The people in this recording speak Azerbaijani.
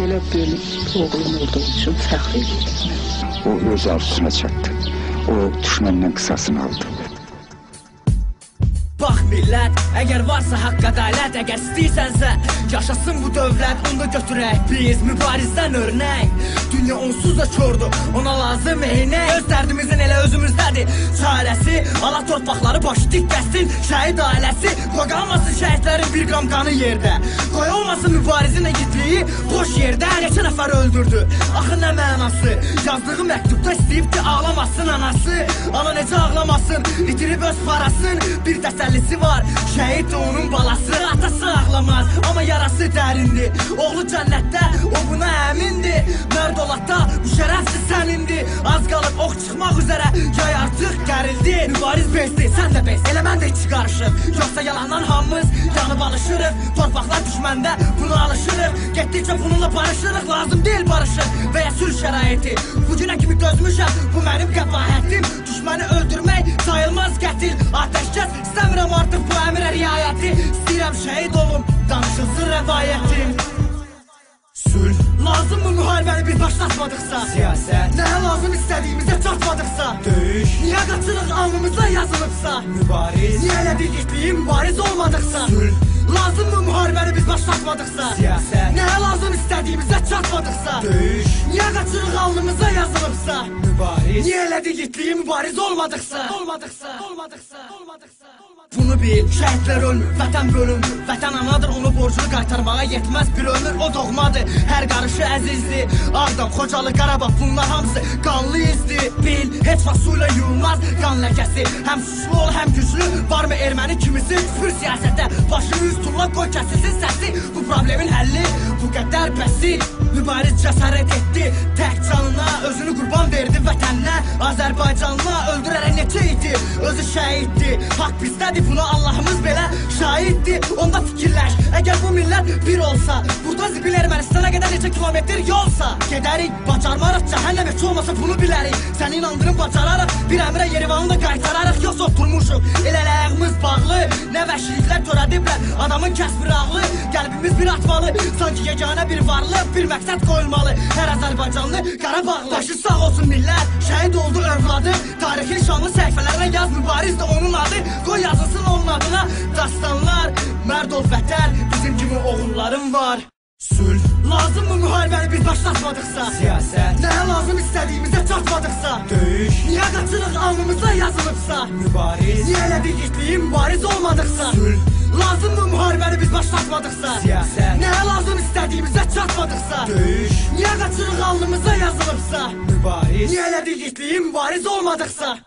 Elə bir oğlum olduğu üçün fəxr edirəm. O öz arzusuna çatdı. O düşməndən qısasını aldı. Bax millət, əgər varsa haqq ədalət, əgər istəyirsənsə yaşasın bu dövlət, onda götürək biz mübarizdən örnək. Dünya onsuz da kordur, ona lazım eynək. Öz dərdimizin elə özümüzdədir çarəsi. Allah torpaqları başı dik kəssin, şəhid ailəsi. Şəhidlərin bir qam qanı yerdə. Qoy olmasın mübarizin igidliyi boş yerdə. Neçə nəfər öldürdü, axı nə mənası? Yazdığı məktubda istəyib ki, ağlamasın anası. Ana necə ağlamasın, itirib öz parasın. Bir təsəllisi var, şəhid onun balası. Atası ağlamaz, amma yarası dərindir. Oğlu cənnətdə, o buna əmindir. Mərd olata, bu şərəfsiz sənindir. Az qalıb ox çıxmaq üzrə, yay artıq gərildi. Mübariz bezdi, sən də bez, elə mən də içi qarışıb. Yoxsa yalandan hamımız yanıb alışırıq. Torpaqlar düşməndə bunu alışırıq. Getdikcə bununla barışırıq, lazım deyil barışıq və ya sülh şəraiti. Bu günə kimi dözmüşəm, bu mənim qəbahətim. Düşməni öldürmək sayılmaz qətil. Atəşkəs istəmirəm artıq bu əmrə riayəti. İstəyirəm şəhid olum, danışılsın rəvayətim. Sülh Lazım mı müharibəni biz başlatmadıqsa Siyasət Nəyə lazım istədiyimizə çatmadıqsa Döyüş Niyə qaçırıq alnımızda yazılıbsa Mübariz Niyə elədik itliyi mübariz olmadıqsa Sülh Lazım mı müharibəni biz başlatmadıqsa? Siyasət. Nəyə lazım istədiyimizə çatmadıqsa? Döyüş. Niyə qaçırıq alnımıza yazılıbsa? Mübariz. Niyə elədik itliyi mübariz olmadıqsa? Olmadıqsa Olmadıqsa Olmadıqsa Bunu bil, şəhidlər ölmür, vətən bölündür Vətən anadır, onu borcunu qaytarmağa yetməz bir ömür O doğmadır, hər qarışı əzizdir Ağdam, Xocalı, Qarabağ, bunlar hamısı qanlı izdir. Bil, heç vaxt su ilə yuyulmaz qan ləkəsi. Həm suçlu ol, həm güclü, varmı erməni kimisi? Küfür siyasətə, başını üz tulla, qoy kəsilsin səsi. Bu problemin həlli, bu qədər bəsit Mübariz cəsarət etdi, tək canına Özünü qurban verdi vətəninə Azərbaycanla öldürərək neçə idi Özü şəhiddir, haqq bizdədir Buna Allahımız belə şahiddir Onda fikirləş, əgər bu millət bir olsa Burada zibil Ermənistana qədər neçə kilometr yolsa. Gedərik, bacarmarıq, cəhənnəm heç olmasa bunu bilərik Səni inandırım, bacararıq, bir əmrə Yerivanı da qaytararıq Yoxsa oturmuşuq, elə ələyağımız bağlı Nə vəhşiliklər törədiblər, adamın kəsbir ağlı Qəlbimiz bir atmalı, sanki yeganə bir varlıq Bir məqsəd qoyulmalı, hər Azərbaycanlı Qarabağlı Başı sağ olsun millət, şəhid oldu övladı Tarixin şanlı səhifələrə yaz mübariz də onun adı Qoy yazılsın onun adına. Dastanlar Mərd ol vətən, bizim kimi oğullarım var. Sülh Lazım mı müharibəni biz başlatmadıqsa? Siyasət. Nəyə lazım istədiyimizə çatmadıqsa? Döyüş. Niyə qaçırıq alnımızda yazılıbsa? Mübariz. Niyə elədik itliyi mübariz olmadıqsa? Sülh. Lazım mı müharibəni biz başlatmadıqsa? Siyasət. Nəyə lazım istədiyimizə çatmadıqsa? Döyüş. Niyə qaçırıq alnımızda yazılıbsa? Mübariz. Niyə elədik itliyi mübariz olmadıqsa